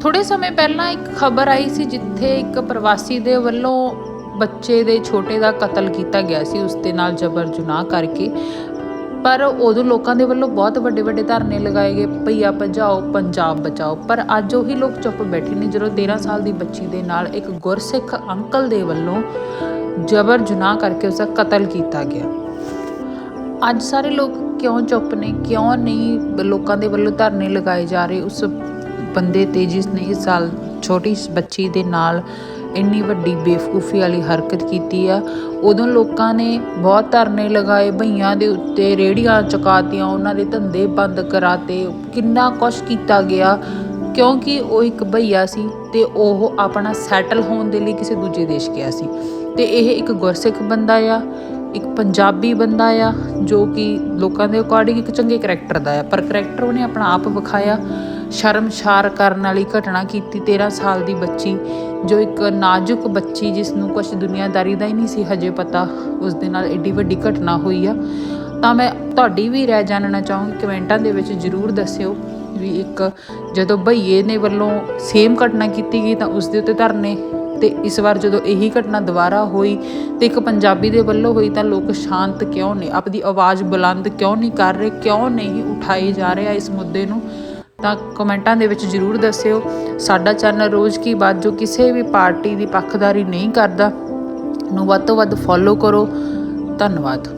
ਥੋੜੇ ਸਮੇਂ ਪਹਿਲਾਂ ਇੱਕ ਖਬਰ ਆਈ ਸੀ ਜਿੱਥੇ ਇੱਕ ਪ੍ਰਵਾਸੀ ਦੇ ਵੱਲੋਂ ਬੱਚੇ ਦੇ ਛੋਟੇ ਦਾ ਕਤਲ ਕੀਤਾ ਗਿਆ ਸੀ, ਉਸ ਦੇ ਨਾਲ ਜਬਰ ਜੁਨਾਹ ਕਰਕੇ। ਪਰ ਉਦੋਂ ਲੋਕਾਂ ਦੇ ਵੱਲੋਂ ਬਹੁਤ ਵੱਡੇ ਵੱਡੇ ਧਰਨੇ ਲਗਾਏ ਗਏ, ਭਈਆ ਭਜਾਓ, ਪੰਜਾਬ ਬਚਾਓ। ਪਰ ਅੱਜ ਉਹੀ ਲੋਕ ਚੁੱਪ ਬੈਠੇ ਨੇ ਜਦੋਂ 13 ਸਾਲ ਦੀ ਬੱਚੀ ਦੇ ਨਾਲ ਇੱਕ ਗੁਰਸਿੱਖ ਅੰਕਲ ਦੇ ਵੱਲੋਂ ਜਬਰ ਜੁਨਾਹ ਕਰਕੇ ਉਸ ਦਾ ਕਤਲ ਕੀਤਾ ਗਿਆ। ਅੱਜ ਸਾਰੇ ਲੋਕ ਕਿਉਂ ਚੁੱਪ ਨੇ, ਕਿਉਂ ਨਹੀਂ ਲੋਕਾਂ ਦੇ ਵੱਲੋਂ ਧਰਨੇ ਲਗਾਏ ਜਾ ਰਹੇ? ਉਸ ਬੰਦੇ ਤੇ ਜਿਸ ਨੇ ਇਸ ਸਾਲ ਛੋਟੀ ਬੱਚੀ ਦੇ ਨਾਲ ਇੰਨੀ ਵੱਡੀ ਬੇਵਕੂਫੀ ਵਾਲੀ ਹਰਕਤ ਕੀਤੀ ਆ, ਉਦੋਂ ਲੋਕਾਂ ਨੇ ਬਹੁਤ ਧਰਨੇ ਲਗਾਏ, ਭਈਆਂ ਦੇ ਉੱਤੇ ਰੇੜੀਆਂ ਚੁਕਾਤੀਆਂ, ਉਹਨਾਂ ਦੇ ਧੰਦੇ ਬੰਦ ਕਰਾਤੇ, ਕਿੰਨਾ ਕੁਛ ਕੀਤਾ ਗਿਆ, ਕਿਉਂਕਿ ਉਹ ਇੱਕ ਭਈਆ ਸੀ ਤੇ ਉਹ ਆਪਣਾ ਸੈਟਲ ਹੋਣ ਦੇ ਲਈ ਕਿਸੇ ਦੂਜੇ ਦੇਸ਼ ਗਿਆ ਸੀ। ਤੇ ਇਹ ਇੱਕ ਗੁਰਸਿੱਖ ਬੰਦਾ ਆ, ਇੱਕ ਪੰਜਾਬੀ ਬੰਦਾ ਆ, ਜੋ ਕਿ ਲੋਕਾਂ ਦੇ ਅਕੋਰਡਿੰਗ ਇੱਕ ਚੰਗੇ ਕਰੈਕਟਰ ਦਾ ਆ, ਪਰ ਕਰੈਕਟਰ ਉਹਨੇ ਆਪਣਾ ਆਪ ਵਿਖਾਇਆ ਸ਼ਰਮਸ਼ਾਰ ਕਰਨ ਵਾਲੀ ਘਟਨਾ ਕੀਤੀ 13 ਸਾਲ ਦੀ ਬੱਚੀ, ਜੋ ਇੱਕ ਨਾਜ਼ੁਕ ਬੱਚੀ ਜਿਸ ਨੂੰ ਕੁਝ ਦੁਨੀਆਦਾਰੀ ਦਾ ਹੀ ਨਹੀਂ ਸੀ ਹਜੇ ਪਤਾ ਉਸ ਦੇ ਨਾਲ ਏਡੀ ਵੱਡੀ ਘਟਨਾ ਹੋਈ ਆ। ਤਾਂ ਮੈਂ ਤੁਹਾਡੀ ਵੀ ਰਾਏ ਜਾਣਨਾ ਚਾਹੂੰਗੀ ਕਮੈਂਟਾਂ ਦੇ ਵਿੱਚ ਜਰੂਰ ਦੱਸਿਓ ਵੀ ਇੱਕ ਜਦੋਂ ਭਈਏ ਨੇ ਵੱਲੋਂ ਸੇਮ ਘਟਨਾ ਕੀਤੀ ਗਈ ਤਾਂ ਉਸ ਦੇ ਉੱਤੇ ਧਰਨੇ, ਤੇ ਇਸ ਵਾਰ ਜਦੋਂ ਇਹੀ ਘਟਨਾ ਦੁਬਾਰਾ ਹੋਈ ਤੇ ਇੱਕ ਪੰਜਾਬੀ ਦੇ ਵੱਲੋਂ ਹੋਈ ਤਾਂ ਲੋਕ ਸ਼ਾਂਤ ਕਿਉਂ ਨੇ? ਆਪਦੀ ਆਵਾਜ਼ ਬੁਲੰਦ ਕਿਉਂ ਨਹੀਂ ਕਰ ਰਹੇ? ਕਿਉਂ ਨਹੀਂ ਉਠਾਈ ਜਾ ਰਿਹਾ ਇਸ ਮੁੱਦੇ ਨੂੰ? ਤਾਂ ਕਮੈਂਟਾਂ ਦੇ ਵਿੱਚ ਜਰੂਰ ਦੱਸਿਓ, ਸਾਡਾ ਚੈਨਲ ਰੋਜ਼ ਕੀ ਬਾਤ ਜੋ ਕਿਸੇ ਵੀ ਪਾਰਟੀ ਦੀ ਪੱਖਦਾਰੀ ਨਹੀਂ ਕਰਦਾ, ਨੂੰ ਵੱਧ ਤੋਂ ਵੱਧ ਫੋਲੋ ਕਰੋ। ਧੰਨਵਾਦ।